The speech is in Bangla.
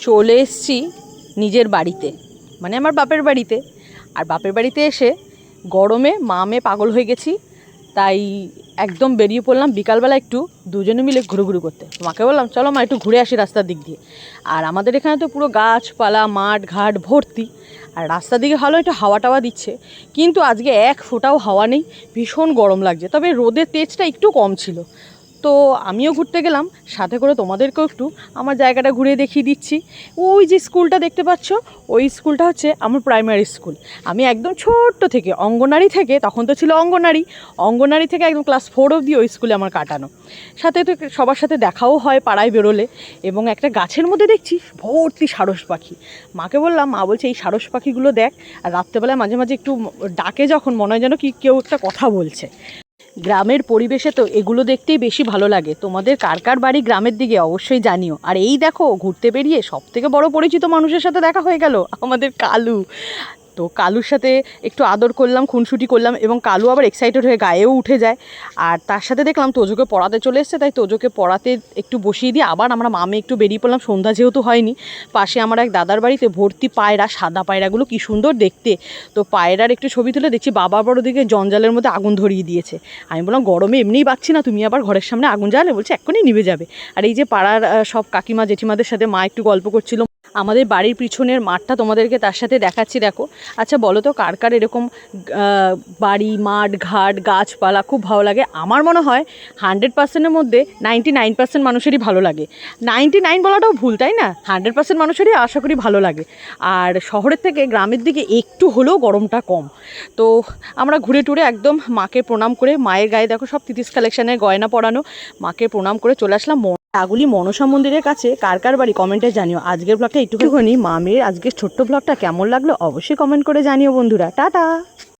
চলে এসছি নিজের বাড়িতে মানে আমার বাপের বাড়িতে। আর বাপের বাড়িতে এসে গরমে মা মেয়ে পাগল হয়ে গেছি, তাই একদম বেরিয়ে পড়লাম বিকালবেলা একটু দুজনে মিলে ঘুরু করতে। মাকে বললাম, চলো মা, একটু ঘুরে আসি রাস্তার দিক দিয়ে। আর আমাদের এখানে তো পুরো গাছপালা, মাঠ, ঘাট ভর্তি, আর রাস্তার দিকে ভালো একটু হাওয়া টাওয়া দিচ্ছে। কিন্তু আজকে এক ফোঁটাও হাওয়া নেই, ভীষণ গরম লাগছে। তবে রোদের তেজটা একটু কম ছিল। তো আমিও ঘুরতে গেলাম, সাথে করে তোমাদেরকেও একটু আমার জায়গাটা ঘুরে দেখিয়ে দিচ্ছি। ওই যে স্কুলটা দেখতে পাচ্ছ, ওই স্কুলটা হচ্ছে আমার প্রাইমারি স্কুল। আমি একদম ছোট্ট থেকে, অঙ্গনারী থেকে, তখন তো ছিল অঙ্গনারী অঙ্গনারী থেকে একদম ক্লাস ফোর অবধি ওই স্কুলে আমার কাটানো। সাথে তো সবার সাথে দেখাও হয় পাড়ায় বেরোলে, এবং একটা গাছের মধ্যে দেখছি ভর্তি সারস পাখি। মাকে বললাম, মা বলছে, এই সারস পাখিগুলো দেখ। আর রাত্রেবেলায় মাঝে মাঝে একটু ডাকে যখন, মনে হয় যেন কি কেউ একটা কথা বলছে। গ্রামের পরিবেশে তো এগুলো দেখতেই বেশি ভালো লাগে। তোমাদের কার কার বাড়ি গ্রামের দিকে অবশ্যই জানিও। আর এই দেখো, ঘুরতে বেরিয়ে সব থেকে বড় পরিচিত মানুষের সাথে দেখা হয়ে গেল, আমাদের কালু। তো কালুর সাথে একটু আদর করলাম, খুনসুটি করলাম এবং কালু আবার এক্সাইটেড হয়ে গায়েও উঠে যায়। আর তার সাথে দেখলাম তোজোকে পড়াতে চলে এসছে, তাই তোজোকে পড়াতে একটু বসিয়ে দিয়ে আবার আমরা মামে একটু বেরিয়ে পড়লাম। সন্ধ্যা যেহেতু হয়নি, পাশে আমার এক দাদার বাড়িতে ভর্তি পায়রা, সাদা পায়রাগুলো কি সুন্দর দেখতে। তো পায়রার একটু ছবি তুলে দেখছি, বাবা বড় দিকে জঞ্জালের মধ্যে আগুন ধরিয়ে দিয়েছে। আমি বললাম, গরমে এমনিই পাচ্ছি না, তুমি আবার ঘরের সামনে আগুন জ্বালে বলছে, এক্ষুনি নিভে যাবে। আর এই যে পাড়ার সব কাকিমা, জেঠিমাদের সাথে মা একটু গল্প করছিল। আমাদের বাড়ির পিছনের মাঠটা তোমাদেরকে তার সাথে দেখাচ্ছি, দেখো। আচ্ছা বলো তো, কার কার এরকম বাড়ি, মাঠ, ঘাট, গাছপালা খুব ভালো লাগে? আমার মনে হয় হান্ড্রেড পার্সেন্টের মধ্যে নাইনটি নাইন পার্সেন্ট মানুষেরই ভালো লাগে। নাইনটি নাইন বলাটাও ভুল, তাই না? হান্ড্রেড পার্সেন্ট মানুষেরই আশা করি ভালো লাগে। আর শহরের থেকে গ্রামের দিকে একটু হলেও গরমটা কম। তো আমরা ঘুরে টুরে একদম মাকে প্রণাম করে, মায়ের গায়ে দেখো সব তিতিস কালেকশানের গয়না পরানো, মাকে প্রণাম করে চলে আসলাম আগুলি মনসা মন্দিরের কাছে কার কার বাড়ি কমেন্টে জানিও। আজকের ব্লগটা একটুখানি মামের, আজকের ছোট্ট ব্লগটা কেমন লাগল অবশ্যই কমেন্ট করে জানিও বন্ধুরা। টাটা!